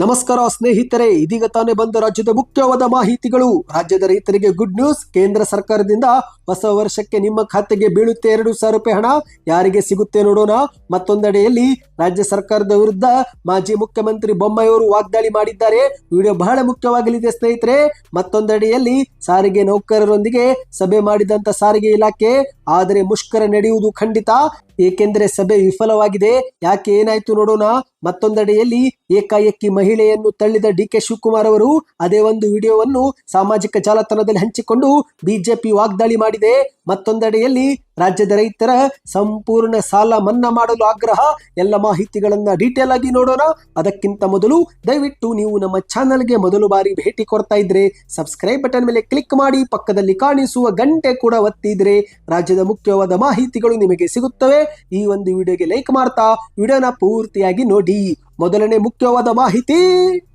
ನಮಸ್ಕಾರ ಸ್ನೇಹಿತರೆ, ಇದೀಗ ತಾನೇ ಬಂದ ರಾಜ್ಯದ ಮುಖ್ಯವಾದ ಮಾಹಿತಿಗಳು. ರಾಜ್ಯದ ರೈತರಿಗೆ ಗುಡ್ ನ್ಯೂಸ್ ಕೇಂದ್ರ ಸರ್ಕಾರದಿಂದ ಹೊಸ ವರ್ಷಕ್ಕೆ ನಿಮ್ಮ ಖಾತೆಗೆ ಬೀಳುತ್ತೆ ಎರಡು ಸಾವಿರ ರೂಪಾಯಿ ಹಣ. ಯಾರಿಗೆ ಸಿಗುತ್ತೆ ನೋಡೋಣ. ಮತ್ತೊಂದೆಡೆಯಲ್ಲಿ ರಾಜ್ಯ ಸರ್ಕಾರದ ವಿರುದ್ಧ ಮಾಜಿ ಮುಖ್ಯಮಂತ್ರಿ ಬೊಮ್ಮಾಯಿಯವರು ವಾಗ್ದಾಳಿ ಮಾಡಿದ್ದಾರೆ. ವಿಡಿಯೋ ಬಹಳ ಮುಖ್ಯವಾಗಲಿದೆ ಸ್ನೇಹಿತರೆ. ಮತ್ತೊಂದೆಡೆಯಲ್ಲಿ ಸಾರಿಗೆ ನೌಕರರೊಂದಿಗೆ ಸಭೆ ಮಾಡಿದಂತ ಸಾರಿಗೆ ಇಲಾಖೆ ಆದರೆ ಮುಷ್ಕರ ನಡೆಯುವುದು ಖಂಡಿತ, ಏಕೆಂದರೆ ಸಭೆ ವಿಫಲವಾಗಿದೆ. ಯಾಕೆ ಏನಾಯ್ತು ನೋಡೋಣ. ಮತ್ತೊಂದೆಡೆಯಲ್ಲಿ ಏಕಾಏಕಿ ಮಹಿಳೆಯನ್ನು ತಳ್ಳಿದ ಡಿ ಕೆ ಶಿವಕುಮಾರ್ ಅವರು ಅದೇ ಒಂದು ವಿಡಿಯೋವನ್ನು ಸಾಮಾಜಿಕ ಜಾಲತಾಣದಲ್ಲಿ ಹಂಚಿಕೊಂಡು ಬಿಜೆಪಿ ವಾಗ್ದಾಳಿ ಮಾಡಿದೆ. ಮತ್ತೊಂದೆಡೆಯಲ್ಲಿ ರಾಜ್ಯದ ರೈತರ ಸಂಪೂರ್ಣ ಸಾಲ ಮನ್ನಾ ಮಾಡಲು ಆಗ್ರಹ. ಎಲ್ಲ ಮಾಹಿತಿಗಳನ್ನು ಡೀಟೇಲ್ ಆಗಿ ನೋಡೋಣ. ಅದಕ್ಕಿಂತ ಮೊದಲು ದಯವಿಟ್ಟು ನೀವು ನಮ್ಮ ಚಾನಲ್ಗೆ ಮೊದಲು ಬಾರಿ ಭೇಟಿ ಕೊಡ್ತಾ ಇದ್ರೆ ಸಬ್ಸ್ಕ್ರೈಬ್ ಬಟನ್ ಮೇಲೆ ಕ್ಲಿಕ್ ಮಾಡಿ, ಪಕ್ಕದಲ್ಲಿ ಕಾಣಿಸುವ ಗಂಟೆ ಕೂಡ ಒತ್ತಿದ್ರೆ ರಾಜ್ಯದ ಮುಖ್ಯವಾದ ಮಾಹಿತಿಗಳು ನಿಮಗೆ ಸಿಗುತ್ತವೆ. ಈ ಒಂದು ವಿಡಿಯೋಗೆ ಲೈಕ್ ಮಾಡ್ತಾ, ವಿಡಿಯೋನ ಪೂರ್ತಿಯಾಗಿ ನೋಡಿ. ಮೊದಲನೇ ಮುಖ್ಯವಾದ ಮಾಹಿತಿ.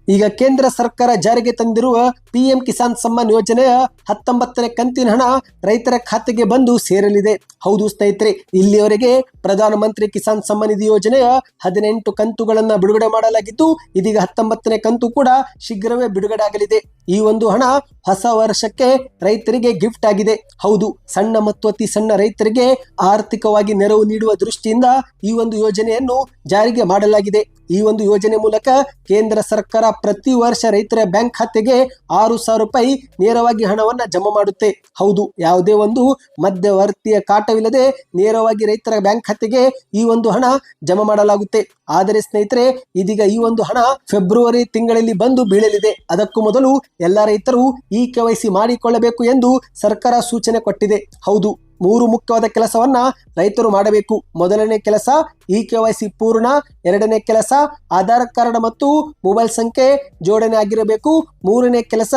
ಈಗ ಕೇಂದ್ರ ಸರ್ಕಾರ ಜಾರಿಗೆ ತಂದಿರುವ ಪಿಎಂ ಕಿಸಾನ್ ಸಮ್ಮಾನ್ ಯೋಜನೆಯ ಹತ್ತೊಂಬತ್ತನೇ ಕಂತಿನ ಹಣ ರೈತರ ಖಾತೆಗೆ ಬಂದು ಸೇರಲಿದೆ. ಹೌದು ಸ್ನೇಹಿತರೆ, ಇಲ್ಲಿಯವರೆಗೆ ಪ್ರಧಾನಮಂತ್ರಿ ಕಿಸಾನ್ ಸಮ್ಮಾನ್ ನಿಧಿ ಯೋಜನೆಯ ಹದಿನೆಂಟು ಕಂತುಗಳನ್ನ ಬಿಡುಗಡೆ ಮಾಡಲಾಗಿದ್ದು, ಇದೀಗ ಹತ್ತೊಂಬತ್ತನೇ ಕಂತು ಕೂಡ ಶೀಘ್ರವೇ ಬಿಡುಗಡೆ ಆಗಲಿದೆ ಈ ಒಂದು ಹಣ ಹೊಸ ವರ್ಷಕ್ಕೆ ರೈತರಿಗೆ ಗಿಫ್ಟ್ ಆಗಿದೆ. ಹೌದು, ಸಣ್ಣ ಮತ್ತು ಅತಿ ಸಣ್ಣ ರೈತರಿಗೆ ಆರ್ಥಿಕವಾಗಿ ನೆರವು ನೀಡುವ ದೃಷ್ಟಿಯಿಂದ ಈ ಒಂದು ಯೋಜನೆಯನ್ನು ಜಾರಿಗೆ ಮಾಡಲಾಗಿದೆ. ಈ ಒಂದು ಯೋಜನೆ ಮೂಲಕ ಕೇಂದ್ರ ಸರ್ಕಾರ ಪ್ರತಿ ವರ್ಷ ರೈತರ ಬ್ಯಾಂಕ್ ಖಾತೆಗೆ ಆರು ಸಾವಿರ ರೂಪಾಯಿ ನೇರವಾಗಿ ಹಣವನ್ನ ಜಮಾ ಮಾಡುತ್ತೆ. ಹೌದು, ಯಾವುದೇ ಒಂದು ಮಧ್ಯವರ್ತಿಯ ಕಾಟವಿಲ್ಲದೆ ನೇರವಾಗಿ ರೈತರ ಬ್ಯಾಂಕ್ ಖಾತೆಗೆ ಈ ಒಂದು ಹಣ ಜಮಾ ಮಾಡಲಾಗುತ್ತೆ. ಆದರೆ ಸ್ನೇಹಿತರೆ, ಇದೀಗ ಈ ಒಂದು ಹಣ ಫೆಬ್ರವರಿ ತಿಂಗಳಲ್ಲಿ ಬಂದು ಬೀಳಲಿದೆ. ಅದಕ್ಕೂ ಮೊದಲು ಎಲ್ಲ ರೈತರು ಈ ಕೆವೈಸಿ ಮಾಡಿಕೊಳ್ಳಬೇಕು ಎಂದು ಸರ್ಕಾರ ಸೂಚನೆ ಕೊಟ್ಟಿದೆ. ಹೌದು. ಮೂರು ಮುಖ್ಯವಾದ ಕೆಲಸವನ್ನ ರೈತರು ಮಾಡಬೇಕು. ಮೊದಲನೇ ಕೆಲಸ ಇ ಕೆ ಪೂರ್ಣ, ಎರಡನೇ ಕೆಲಸ ಆಧಾರ್ ಕಾರ್ಡ್ ಮತ್ತು ಮೊಬೈಲ್ ಸಂಖ್ಯೆ ಜೋಡಣೆ ಆಗಿರಬೇಕು. ಮೂರನೇ ಕೆಲಸ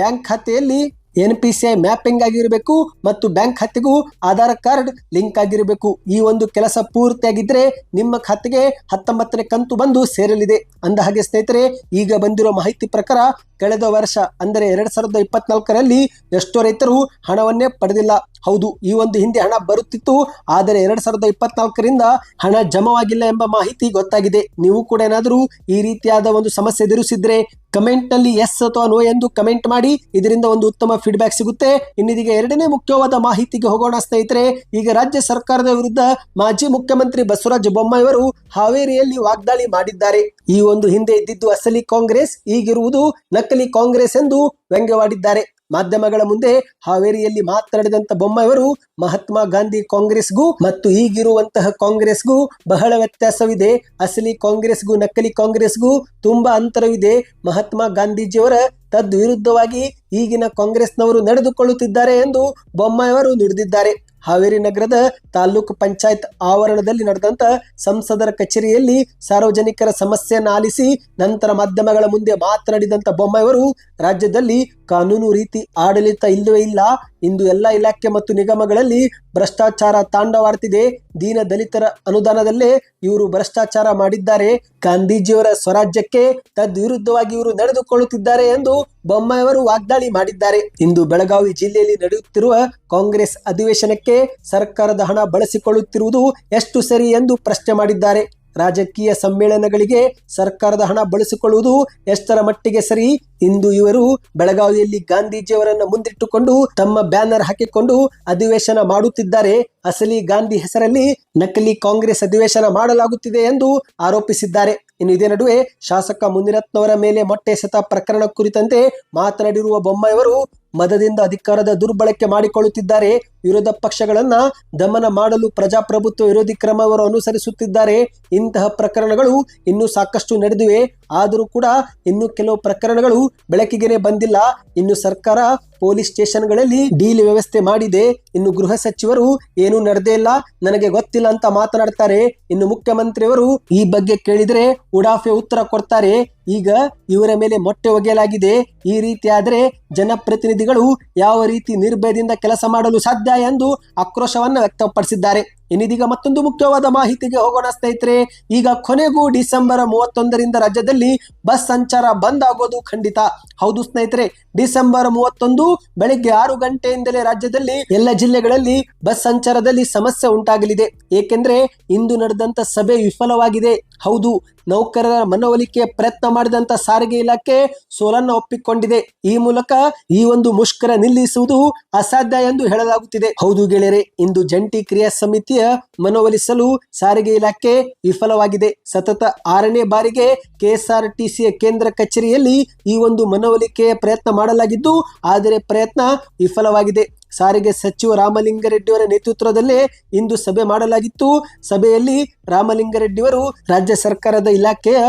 ಬ್ಯಾಂಕ್ ಖಾತೆಯಲ್ಲಿ N P C I mapping ಆಗಿರಬೇಕು ಮತ್ತು ಬ್ಯಾಂಕ್ ಖಾತೆಗೂ ಆಧಾರ್ ಕಾರ್ಡ್ ಲಿಂಕ್ ಆಗಿರಬೇಕು. ಈ ಒಂದು ಕೆಲಸ ಪೂರ್ತಿಯಾಗಿದ್ರೆ ನಿಮ್ಮ ಖಾತೆಗೆ ಹತ್ತೊಂಬತ್ತನೇ ಕಂತು ಬಂದು ಸೇರಲಿದೆ. ಅಂದ ಹಾಗೆ ಸ್ನೇಹಿತರೆ, ಈಗ ಬಂದಿರೋ ಮಾಹಿತಿ ಪ್ರಕಾರ ಕಳೆದ ವರ್ಷ, ಅಂದರೆ ಎರಡ್ ಸಾವಿರದ ಇಪ್ಪತ್ನಾಲ್ಕರಲ್ಲಿ ಎಷ್ಟೋ ರೈತರು ಹಣವನ್ನೇ ಪಡೆದಿಲ್ಲ. ಹೌದು, ಈ ಒಂದು ಹಿಂದೆ ಹಣ ಬರುತ್ತಿತ್ತು, ಆದರೆ ಎರಡ್ ಸಾವಿರದ ಇಪ್ಪತ್ನಾಲ್ಕರಿಂದ ಹಣ ಜಮವಾಗಿಲ್ಲ ಎಂಬ ಮಾಹಿತಿ ಗೊತ್ತಾಗಿದೆ. ನೀವು ಕೂಡ ಏನಾದರೂ ಈ ರೀತಿಯಾದ ಒಂದು ಸಮಸ್ಯೆ ಎದುರಿಸಿದ್ರೆ ಕಮೆಂಟ್ನಲ್ಲಿ ಎಸ್ ಅಥವಾ ನೋ ಎಂದು ಕಮೆಂಟ್ ಮಾಡಿ. ಇದರಿಂದ ಒಂದು ಉತ್ತಮ ಫೀಡ್ಬ್ಯಾಕ್ ಸಿಗುತ್ತೆ. ಇನ್ನಿದೀಗ ಎರಡನೇ ಮುಖ್ಯವಾದ ಮಾಹಿತಿಗೆ ಹೋಗೋಣ ಸ್ನೇಹಿತರೆ. ಈಗ ರಾಜ್ಯ ಸರ್ಕಾರದ ವಿರುದ್ಧ ಮಾಜಿ ಮುಖ್ಯಮಂತ್ರಿ ಬಸವರಾಜ ಬೊಮ್ಮಾಯಿಯವರು ಹಾವೇರಿಯಲ್ಲಿ ವಾಗ್ದಾಳಿ ಮಾಡಿದ್ದಾರೆ. ಈ ಒಂದು ಹಿಂದೆ ಇದ್ದಿದ್ದು ಅಸಲಿ ಕಾಂಗ್ರೆಸ್, ಈಗಿರುವುದು ನಕಲಿ ಕಾಂಗ್ರೆಸ್ ಎಂದು ವ್ಯಂಗ್ಯವಾಡಿದ್ದಾರೆ. ಮಾಧ್ಯಮಗಳ ಮುಂದೆ ಹಾವೇರಿಯಲ್ಲಿ ಮಾತನಾಡಿದಂತ ಬೊಮ್ಮಾಯಿಯವರು ಮಹಾತ್ಮ ಗಾಂಧಿ ಕಾಂಗ್ರೆಸ್ಗೂ ಮತ್ತು ಈಗಿರುವಂತಹ ಕಾಂಗ್ರೆಸ್ಗೂ ಬಹಳ ವ್ಯತ್ಯಾಸವಿದೆ. ಅಸಲಿ ಕಾಂಗ್ರೆಸ್ಗೂ ನಕಲಿ ಕಾಂಗ್ರೆಸ್ಗೂ ತುಂಬಾ ಅಂತರವಿದೆ. ಮಹಾತ್ಮ ಗಾಂಧೀಜಿಯವರ ತದ್ವಿರುದ್ಧವಾಗಿ ಈಗಿನ ಕಾಂಗ್ರೆಸ್ನವರು ನಡೆದುಕೊಳ್ಳುತ್ತಿದ್ದಾರೆ ಎಂದು ಬೊಮ್ಮಾಯಿಯವರು ನುಡಿದಿದ್ದಾರೆ. ಹಾವೇರಿ ನಗರದ ತಾಲೂಕು ಪಂಚಾಯತ್ ಆವರಣದಲ್ಲಿ ನಡೆದಂತ ಸಂಸದರ ಕಚೇರಿಯಲ್ಲಿ ಸಾರ್ವಜನಿಕರ ಸಮಸ್ಯೆಯನ್ನು ಆಲಿಸಿ ನಂತರ ಮಾಧ್ಯಮಗಳ ಮುಂದೆ ಮಾತನಾಡಿದಂತ ಬೊಮ್ಮಾಯಿಯವರು, ರಾಜ್ಯದಲ್ಲಿ ಕಾನೂನು ರೀತಿ ಆಡಳಿತ ಇಲ್ಲವೇ ಇಲ್ಲ ಇಂದು ಎಲ್ಲ ಇಲಾಖೆ ಮತ್ತು ನಿಗಮಗಳಲ್ಲಿ ಭ್ರಷ್ಟಾಚಾರ ತಾಂಡವಾಡ್ತಿದೆ. ದೀನ ದಲಿತರ ಅನುದಾನದಲ್ಲೇ ಇವರು ಭ್ರಷ್ಟಾಚಾರ ಮಾಡಿದ್ದಾರೆ. ಗಾಂಧೀಜಿಯವರ ಸ್ವರಾಜ್ಯಕ್ಕೆ ತದ್ವಿರುದ್ಧವಾಗಿ ಇವರು ನಡೆದುಕೊಳ್ಳುತ್ತಿದ್ದಾರೆ ಎಂದು ಬೊಮ್ಮಾಯಿಯವರು ವಾಗ್ದಾಳಿ ಮಾಡಿದ್ದಾರೆ. ಇಂದು ಬೆಳಗಾವಿ ಜಿಲ್ಲೆಯಲ್ಲಿ ನಡೆಯುತ್ತಿರುವ ಕಾಂಗ್ರೆಸ್ ಅಧಿವೇಶನಕ್ಕೆ ಸರ್ಕಾರದ ಹಣ ಬಳಸಿಕೊಳ್ಳುತ್ತಿರುವುದು ಎಷ್ಟು ಸರಿ ಎಂದು ಪ್ರಶ್ನೆ ಮಾಡಿದ್ದಾರೆ. ರಾಜಕೀಯ ಸಮ್ಮೇಳನಗಳಿಗೆ ಸರ್ಕಾರದ ಹಣ ಬಳಸಿಕೊಳ್ಳುವುದು ಎಷ್ಟರ ಮಟ್ಟಿಗೆ ಸರಿ? ಇಂದು ಇವರು ಬೆಳಗಾವಿಯಲ್ಲಿ ಗಾಂಧೀಜಿಯವರನ್ನು ಮುಂದಿಟ್ಟುಕೊಂಡು ತಮ್ಮ ಬ್ಯಾನರ್ ಹಾಕಿಕೊಂಡು ಅಧಿವೇಶನ ಮಾಡುತ್ತಿದ್ದಾರೆ. ಅಸಲಿ ಗಾಂಧಿ ಹೆಸರಲ್ಲಿ ನಕಲಿ ಕಾಂಗ್ರೆಸ್ ಅಧಿವೇಶನ ಮಾಡಲಾಗುತ್ತಿದೆ ಎಂದು ಆರೋಪಿಸಿದ್ದಾರೆ. ಇನ್ನು ಇದೇ ನಡುವೆ ಶಾಸಕ ಮುನಿರತ್ನವರ ಮೇಲೆ ಮೊಟ್ಟೆ ಎಸೆತ ಪ್ರಕರಣ ಕುರಿತಂತೆ ಮಾತನಾಡಿರುವ ಬೊಮ್ಮಾಯಿಯವರು ಮದದಿಂದ ಅಧಿಕಾರದ ದುರ್ಬಳಕೆ ಮಾಡಿಕೊಳ್ಳುತ್ತಿದ್ದಾರೆ. ವಿರೋಧ ಪಕ್ಷಗಳನ್ನ ದಮನ ಮಾಡಲು ಪ್ರಜಾಪ್ರಭುತ್ವ ವಿರೋಧಿ ಕ್ರಮವನ್ನು ಅನುಸರಿಸುತ್ತಿದ್ದಾರೆ. ಇಂತಹ ಪ್ರಕರಣಗಳು ಇನ್ನೂ ಸಾಕಷ್ಟು ನಡೆದಿವೆ. ಆದರೂ ಕೂಡ ಇನ್ನು ಕೆಲವು ಪ್ರಕರಣಗಳು ಬೆಳಕಿಗೆನೆ ಬಂದಿಲ್ಲ. ಇನ್ನು ಸರ್ಕಾರ ಪೊಲೀಸ್ ಸ್ಟೇಷನ್ಗಳಲ್ಲಿ ಡೀಲ್ ವ್ಯವಸ್ಥೆ ಮಾಡಿದೆ. ಇನ್ನು ಗೃಹ ಸಚಿವರು ಏನೂ ನಡೆದೇ ಇಲ್ಲ. ನನಗೆ ಗೊತ್ತಿಲ್ಲ ಅಂತ ಮಾತನಾಡ್ತಾರೆ. ಇನ್ನು ಮುಖ್ಯಮಂತ್ರಿಯವರು ಈ ಬಗ್ಗೆ ಕೇಳಿದ್ರೆ ಉಡಾಫೆ ಉತ್ತರ ಕೊಡ್ತಾರೆ. ಈಗ ಇವರ ಮೇಲೆ ಮೊಟ್ಟೆ ಒಗೆಯಲಾಗಿದೆ. ಈ ರೀತಿ ಆದ್ರೆ ಜನಪ್ರತಿನಿಧಿಗಳು ಯಾವ ರೀತಿ ನಿರ್ಭಯದಿಂದ ಕೆಲಸ ಮಾಡಲು ಸಾಧ್ಯ ಎಂದು ಆಕ್ರೋಶವನ್ನು ವ್ಯಕ್ತಪಡಿಸಿದ್ದಾರೆ. ಇನ್ನಿದೀಗ ಮತ್ತೊಂದು ಮುಖ್ಯವಾದ ಮಾಹಿತಿಗೆ ಹೋಗೋಣ ಸ್ನೇಹಿತರೆ, ಈಗ ಕೊನೆಗೂ ಡಿಸೆಂಬರ್ ಮೂವತ್ತೊಂದರಿಂದ ರಾಜ್ಯದಲ್ಲಿ ಬಸ್ ಸಂಚಾರ ಬಂದ್ ಆಗೋದು ಖಂಡಿತ. ಹೌದು ಸ್ನೇಹಿತರೆ, ಡಿಸೆಂಬರ್ ಮೂವತ್ತೊಂದು ಬೆಳಿಗ್ಗೆ ಆರು ಗಂಟೆಯಿಂದಲೇ ರಾಜ್ಯದಲ್ಲಿ ಎಲ್ಲ ಜಿಲ್ಲೆಗಳಲ್ಲಿ ಬಸ್ ಸಂಚಾರದಲ್ಲಿ ಸಮಸ್ಯೆ ಉಂಟಾಗಲಿದೆ. ಏಕೆಂದ್ರೆ ಇಂದು ನಡೆದಂತ ಸಭೆ ವಿಫಲವಾಗಿದೆ. ಹೌದು ನೌಕರರ ಮನವೊಲಿಕೆ ಪ್ರಯತ್ನ ಮಾಡಿದಂತ ಸಾರಿಗೆ ಇಲಾಖೆ ಸೋಲನ್ನ ಒಪ್ಪಿಕೊಂಡಿದೆ. ಈ ಮೂಲಕ ಈ ಒಂದು ಮುಷ್ಕರ ನಿಲ್ಲಿಸುವುದು ಅಸಾಧ್ಯ ಎಂದು ಹೇಳಲಾಗುತ್ತಿದೆ. ಹೌದು ಗೆಳೆಯರೆ, ಇಂದು ಜಂಟಿ ಕ್ರಿಯಾ ಸಮಿತಿಯ ಮನವೊಲಿಸಲು ಸಾರಿಗೆ ಇಲಾಖೆ ವಿಫಲವಾಗಿದೆ. ಸತತ ಆರನೇ ಬಾರಿಗೆ ಕೆಎಸ್ಆರ್ಟಿಸಿಯ ಕೇಂದ್ರ ಕಚೇರಿಯಲ್ಲಿ ಈ ಒಂದು ಮನವೊಲಿಕೆಯ ಪ್ರಯತ್ನ ಮಾಡಲಾಗಿದ್ದು, ಆದರೆ ಪ್ರಯತ್ನ ವಿಫಲವಾಗಿದೆ. ಸಾರಿಗೆ ಸಚಿವ ರಾಮಲಿಂಗಾರೆಡ್ಡಿಯವರ ನೇತೃತ್ವದಲ್ಲಿ ಇಂದು ಸಭೆ ಮಾಡಲಾಗಿತ್ತು. ಸಭೆಯಲ್ಲಿ ರಾಮಲಿಂಗಾರೆಡ್ಡಿಯವರು ರಾಜ್ಯ ಸರ್ಕಾರದ ಇಲಾಖೆಯ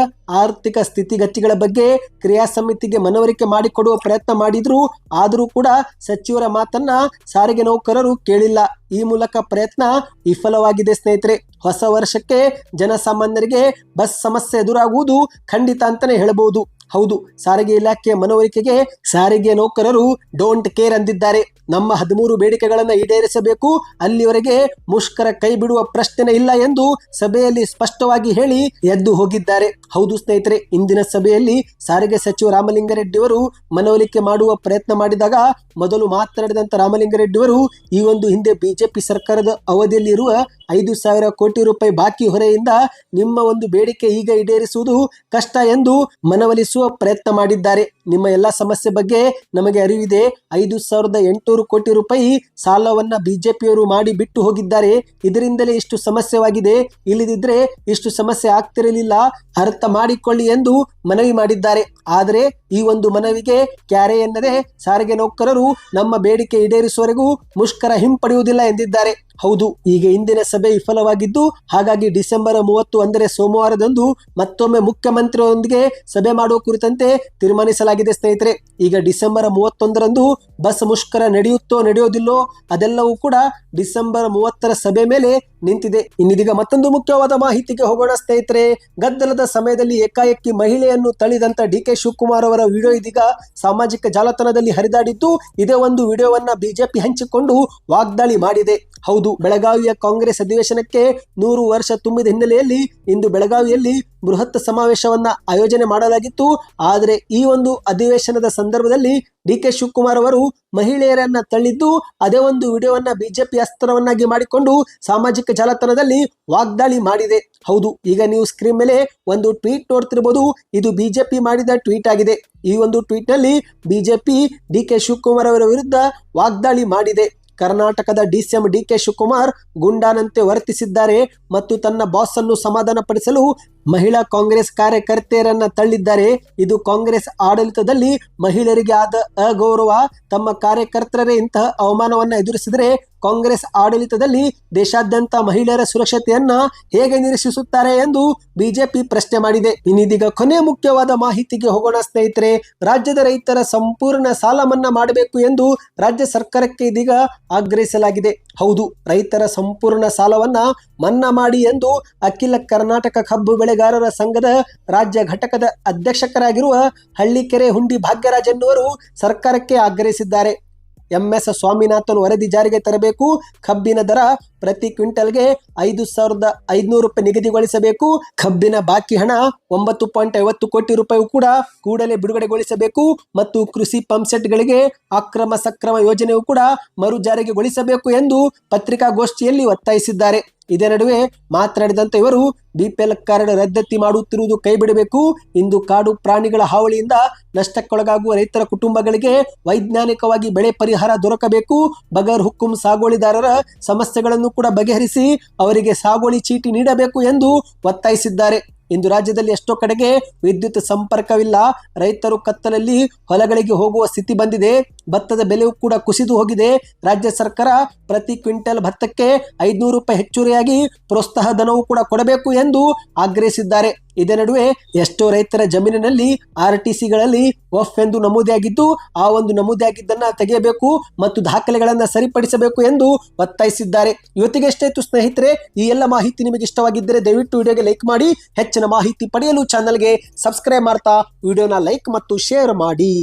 ಆರ್ಥಿಕ ಸ್ಥಿತಿಗತಿಗಳ ಬಗ್ಗೆ ಕ್ರಿಯಾ ಸಮಿತಿಗೆ ಮನವರಿಕೆ ಮಾಡಿಕೊಡುವ ಪ್ರಯತ್ನ ಮಾಡಿದ್ರು. ಆದರೂ ಕೂಡ ಸಚಿವರ ಮಾತನ್ನ ಸಾರಿಗೆ ನೌಕರರು ಕೇಳಿಲ್ಲ. ಈ ಮೂಲಕ ಪ್ರಯತ್ನ ವಿಫಲವಾಗಿದೆ ಸ್ನೇಹಿತರೆ. ಹೊಸ ವರ್ಷಕ್ಕೆ ಜನಸಾಮಾನ್ಯರಿಗೆ ಬಸ್ ಸಮಸ್ಯೆ ಎದುರಾಗುವುದು ಖಂಡಿತ ಅಂತಾನೆ ಹೇಳಬಹುದು. ಹೌದು, ಸಾರಿಗೆ ಇಲಾಖೆಯ ಮನವರಿಕೆಗೆ ಸಾರಿಗೆ ನೌಕರರು ಡೋಂಟ್ ಕೇರ್ ಅಂದಿದ್ದಾರೆ. ನಮ್ಮ ಹದಿಮೂರು ಬೇಡಿಕೆಗಳನ್ನು ಈಡೇರಿಸಬೇಕು. ಅಲ್ಲಿವರೆಗೆ ಮುಷ್ಕರ ಕೈ ಬಿಡುವ ಪ್ರಶ್ನೆ ಇಲ್ಲ ಎಂದು ಸಭೆಯಲ್ಲಿ ಸ್ಪಷ್ಟವಾಗಿ ಹೇಳಿ ಎದ್ದು ಹೋಗಿದ್ದಾರೆ. ಹೌದು ಸ್ನೇಹಿತರೆ, ಇಂದಿನ ಸಭೆಯಲ್ಲಿ ಸಾರಿಗೆ ಸಚಿವ ರಾಮಲಿಂಗರೆಡ್ಡಿ ಅವರು ಮನವೊಲಿಕೆ ಮಾಡುವ ಪ್ರಯತ್ನ ಮಾಡಿದಾಗ ಮೊದಲು ಮಾತನಾಡಿದಂತ ರಾಮಲಿಂಗಾರೆಡ್ಡಿಯವರು ಈ ಒಂದು ಹಿಂದೆ ಬಿಜೆಪಿ ಸರ್ಕಾರದ ಅವಧಿಯಲ್ಲಿ ಇರುವ ಐದು ಸಾವಿರ ಕೋಟಿ ರೂಪಾಯಿ ಬಾಕಿ ಹೊರೆಯಿಂದ ನಿಮ್ಮ ಒಂದು ಬೇಡಿಕೆ ಈಗ ಈಡೇರಿಸುವುದು ಕಷ್ಟ ಎಂದು ಮನವೊಲಿಸುವ ಪ್ರಯತ್ನ ಮಾಡಿದ್ದಾರೆ. ನಿಮ್ಮ ಎಲ್ಲ ಸಮಸ್ಯೆ ಬಗ್ಗೆ ನಮಗೆ ಅರಿವಿದೆ. ಐದು ಸಾವಿರದ ಎಂಟುನೂರು ಕೋಟಿ ರೂಪಾಯಿ ಸಾಲವನ್ನ ಬಿಜೆಪಿಯವರು ಮಾಡಿ ಬಿಟ್ಟು ಹೋಗಿದ್ದಾರೆ. ಇದರಿಂದಲೇ ಇಷ್ಟು ಸಮಸ್ಯೆವಾಗಿದೆ. ಇಲ್ಲದಿದ್ರೆ ಇಷ್ಟು ಸಮಸ್ಯೆ ಆಗ್ತಿರಲಿಲ್ಲ. ಅರ್ಥ ಮಾಡಿಕೊಳ್ಳಿ ಎಂದು ಮನವಿ ಮಾಡಿದ್ದಾರೆ. ಆದರೆ ಈ ಒಂದು ಮನವಿಗೆ ಕ್ಯಾರೆ ಎನ್ನದೆ ಸಾರಿಗೆ ನೌಕರರು ನಮ್ಮ ಬೇಡಿಕೆ ಈಡೇರಿಸುವವರೆಗೂ ಮುಷ್ಕರ ಹಿಂಪಡೆಯುವುದಿಲ್ಲ ಎಂದಿದ್ದಾರೆ. ಹೌದು, ಈಗ ಇಂದಿನ ಸಭೆ ವಿಫಲವಾಗಿದ್ದು, ಹಾಗಾಗಿ ಡಿಸೆಂಬರ್ ಮೂವತ್ತು ಅಂದರೆ ಸೋಮವಾರದಂದು ಮತ್ತೊಮ್ಮೆ ಮುಖ್ಯಮಂತ್ರಿಯೊಂದಿಗೆ ಸಭೆ ಮಾಡುವ ಕುರಿತಂತೆ ತೀರ್ಮಾನಿಸಲಾಗಿದೆ ಸ್ನೇಹಿತರೆ. ಈಗ ಡಿಸೆಂಬರ್ ಮೂವತ್ತೊಂದರಂದು ಬಸ್ ಮುಷ್ಕರ ನಡೆಯುತ್ತೋ ನಡೆಯೋದಿಲ್ಲೋ ಅದೆಲ್ಲವೂ ಕೂಡ ಡಿಸೆಂಬರ್ ಮೂವತ್ತರ ಸಭೆ ಮೇಲೆ ನಿಂತಿದೆ. ಇನ್ನಿದೀಗ ಮತ್ತೊಂದು ಮುಖ್ಯವಾದ ಮಾಹಿತಿಗೆ ಹೋಗೋಣ ಸ್ನೇಹಿತರೆ. ಗದ್ದಲದ ಸಮಯದಲ್ಲಿ ಏಕಾಏಕಿ ಮಹಿಳೆಯನ್ನು ತಳ್ಳಿದಂತ ಡಿ ಕೆ ಶಿವಕುಮಾರ್ ಅವರ ವಿಡಿಯೋ ಇದೀಗ ಸಾಮಾಜಿಕ ಜಾಲತಾಣದಲ್ಲಿ ಹರಿದಾಡಿದ್ದು, ಇದೇ ಒಂದು ವಿಡಿಯೋವನ್ನ ಬಿಜೆಪಿ ಹಂಚಿಕೊಂಡು ವಾಗ್ದಾಳಿ ಮಾಡಿದೆ. ಹೌದು, ಬೆಳಗಾವಿಯ ಕಾಂಗ್ರೆಸ್ ಅಧಿವೇಶನಕ್ಕೆ ನೂರು ವರ್ಷ ತುಂಬಿದ ಹಿನ್ನೆಲೆಯಲ್ಲಿ ಇಂದು ಬೆಳಗಾವಿಯಲ್ಲಿ ಬೃಹತ್ ಸಮಾವೇಶವನ್ನ ಆಯೋಜನೆ ಮಾಡಲಾಗಿತ್ತು. ಆದರೆ ಈ ಒಂದು ಅಧಿವೇಶನದ ಸಂದರ್ಭದಲ್ಲಿ ಡಿ ಕೆ ಶಿವಕುಮಾರ್ ಅವರು ಮಹಿಳೆಯರನ್ನ ತಳ್ಳಿದ್ದು, ಅದೇ ಒಂದು ವಿಡಿಯೋವನ್ನ ಬಿಜೆಪಿ ಅಸ್ತ್ರವನ್ನಾಗಿ ಮಾಡಿಕೊಂಡು ಸಾಮಾಜಿಕ ಜಾಲತಾಣದಲ್ಲಿ ವಾಗ್ದಾಳಿ ಮಾಡಿದೆ. ಹೌದು, ಈಗ ನೀವು ಸ್ಕ್ರೀನ್ ಮೇಲೆ ಒಂದು ಟ್ವೀಟ್ ನೋಡ್ತಿರ್ಬೋದು. ಇದು ಬಿಜೆಪಿ ಮಾಡಿದ ಟ್ವೀಟ್ ಆಗಿದೆ. ಈ ಒಂದು ಟ್ವೀಟ್ನಲ್ಲಿ ಬಿಜೆಪಿ ಡಿ ಕೆ ಶಿವಕುಮಾರ್ ಅವರ ವಿರುದ್ಧ ವಾಗ್ದಾಳಿ ಮಾಡಿದೆ. ಕರ್ನಾಟಕದ ಡಿಸಿಎಂ ಡಿ ಕೆ ಶಿವಕುಮಾರ್ ಗುಂಡಾನಂತೆ ವರ್ತಿಸಿದ್ದಾರೆ ಮತ್ತು ತನ್ನ ಬಾಸ್ ಅನ್ನು ಸಮಾಧಾನಪಡಿಸಲು ಮಹಿಳಾ ಕಾಂಗ್ರೆಸ್ ಕಾರ್ಯಕರ್ತೆಯರನ್ನ ತಳ್ಳಿದ್ದಾರೆ. ಇದು ಕಾಂಗ್ರೆಸ್ ಆಡಳಿತದಲ್ಲಿ ಮಹಿಳೆಯರಿಗೆ ಆದ ಅಗೌರವ. ತಮ್ಮ ಕಾರ್ಯಕರ್ತರೇ ಇಂತಹ ಅವಮಾನವನ್ನ ಎದುರಿಸಿದರೆ ಕಾಂಗ್ರೆಸ್ ಆಡಳಿತದಲ್ಲಿ ದೇಶಾದ್ಯಂತ ಮಹಿಳೆಯರ ಸುರಕ್ಷತೆಯನ್ನ ಹೇಗೆ ನಿರೀಕ್ಷಿಸುತ್ತಾರೆ ಎಂದು ಬಿಜೆಪಿ ಪ್ರಶ್ನೆ ಮಾಡಿದೆ. ಇನ್ನಿದೀಗ ಕೊನೆ ಮುಖ್ಯವಾದ ಮಾಹಿತಿಗೆ ಹೋಗೋಣ ಸ್ನೇಹಿತರೆ. ರಾಜ್ಯದ ರೈತರ ಸಂಪೂರ್ಣ ಸಾಲ ಮನ್ನಾ ಮಾಡಬೇಕು ಎಂದು ರಾಜ್ಯ ಸರ್ಕಾರಕ್ಕೆ ಇದೀಗ ಆಗ್ರಹಿಸಲಾಗಿದೆ. ಹೌದು, ರೈತರ ಸಂಪೂರ್ಣ ಸಾಲವನ್ನ ಮನ್ನಾ ಮಾಡಿ ಎಂದು ಅಖಿಲ ಕರ್ನಾಟಕ ಕಬ್ಬು ಬೆಳೆಗಾರರ ಸಂಘದ ರಾಜ್ಯ ಘಟಕದ ಅಧ್ಯಕ್ಷಕರಾಗಿರುವ ಹಳ್ಳಿಕೆರೆ ಹುಂಡಿ ಭಾಗ್ಯರಾಜ್ ಎನ್ನುವರು ಸರ್ಕಾರಕ್ಕೆ ಆಗ್ರಹಿಸಿದ್ದಾರೆ. ಎಂಎಸ್ ಸ್ವಾಮಿನಾಥನ್ ವರದಿ ಜಾರಿಗೆ ತರಬೇಕು. ಕಬ್ಬಿನ ದರ ಪ್ರತಿ ಕ್ವಿಂಟಲ್ಗೆ ಐದು ಸಾವಿರದ ಐದುನೂರು ರೂಪಾಯಿ ನಿಗದಿಗೊಳಿಸಬೇಕು. ಕಬ್ಬಿನ ಬಾಕಿ ಹಣ ಒಂಬತ್ತು ಪಾಯಿಂಟ್ ಐವತ್ತು ಕೋಟಿ ರೂಪಾಯಿ ಕೂಡ ಕೂಡಲೇ ಬಿಡುಗಡೆಗೊಳಿಸಬೇಕು. ಮತ್ತು ಕೃಷಿ ಪಂಪ್ಸೆಟ್ಗಳಿಗೆ ಅಕ್ರಮ ಸಕ್ರಮ ಯೋಜನೆಯು ಕೂಡ ಮರು ಜಾರಿಗೆಗೊಳಿಸಬೇಕು ಎಂದು ಪತ್ರಿಕಾಗೋಷ್ಠಿಯಲ್ಲಿ ಒತ್ತಾಯಿಸಿದ್ದಾರೆ. ಇದೇ ನಡುವೆ ಮಾತನಾಡಿದಂತೆ ಇವರು ಬಿಪಿಎಲ್ ಕಾರ್ಡ್ ರದ್ದತಿ ಮಾಡುತ್ತಿರುವುದು ಕೈ ಬಿಡಬೇಕು ಇಂದು ಕಾಡು ಪ್ರಾಣಿಗಳ ಹಾವಳಿಯಿಂದ ನಷ್ಟಕ್ಕೊಳಗಾಗುವ ರೈತರ ಕುಟುಂಬಗಳಿಗೆ ವೈಜ್ಞಾನಿಕವಾಗಿ ಬೆಳೆ ಪರಿಹಾರ ದೊರಕಬೇಕು. ಬಗರ್ ಹುಕ್ಕುಂ ಸಾಗುವಳಿದಾರರ ಸಮಸ್ಯೆಗಳನ್ನು ಕೂಡ ಬಗೆಹರಿಸಿ ಅವರಿಗೆ ಸಾಗುವಳಿ ಚೀಟಿ ನೀಡಬೇಕು ಎಂದು ಒತ್ತಾಯಿಸಿದ್ದಾರೆ. ಇಂದು ರಾಜ್ಯದಲ್ಲಿ ಎಷ್ಟೋ ಕಡೆಗೆ ವಿದ್ಯುತ್ ಸಂಪರ್ಕವಿಲ್ಲ. ರೈತರು ಕತ್ತಲಲ್ಲಿ ಹೊಲಗಳಿಗೆ ಹೋಗುವ ಸ್ಥಿತಿ ಬಂದಿದೆ. ಭತ್ತದ ಬೆಲೆಯೂ ಕೂಡ ಕುಸಿದು ಹೋಗಿದೆ. ರಾಜ್ಯ ಸರ್ಕಾರ ಪ್ರತಿ ಕ್ವಿಂಟಲ್ ಭತ್ತಕ್ಕೆ ಐದುನೂರು ರೂಪಾಯಿ ಹೆಚ್ಚುವರಿಯಾಗಿ ಪ್ರೋತ್ಸಾಹ ಕೂಡ ಕೊಡಬೇಕು ಎಂದು ಆಗ್ರಹಿಸಿದ್ದಾರೆ. ಇದೇ ನಡುವೆ ಎಷ್ಟೋ ರೈತರ ಜಮೀನಿನಲ್ಲಿ ಆರ್ ಟಿ ಸಿಗಳಲ್ಲಿ ಒಫ್ ಎಂದು ನಮೂದಿಯಾಗಿದ್ದು, ಆ ಒಂದು ನಮೂದಿಯಾಗಿದ್ದನ್ನ ತೆಗೆಯಬೇಕು ಮತ್ತು ದಾಖಲೆಗಳನ್ನ ಸರಿಪಡಿಸಬೇಕು ಎಂದು ಒತ್ತಾಯಿಸಿದ್ದಾರೆ. ಇವತ್ತಿಗೆಷ್ಟೇ ಸ್ನೇಹಿತರೆ, ಈ ಎಲ್ಲ ಮಾಹಿತಿ ನಿಮಗೆ ಇಷ್ಟವಾಗಿದ್ದರೆ ದಯವಿಟ್ಟು ವಿಡಿಯೋಗೆ ಲೈಕ್ ಮಾಡಿ, ಹೆಚ್ಚಿನ ಮಾಹಿತಿ ಪಡೆಯಲು ಚಾನಲ್ಗೆ ಸಬ್ಸ್ಕ್ರೈಬ್ ಮಾಡ್ತಾ, ವಿಡಿಯೋನ ಲೈಕ್ ಮತ್ತು ಶೇರ್ ಮಾಡಿ.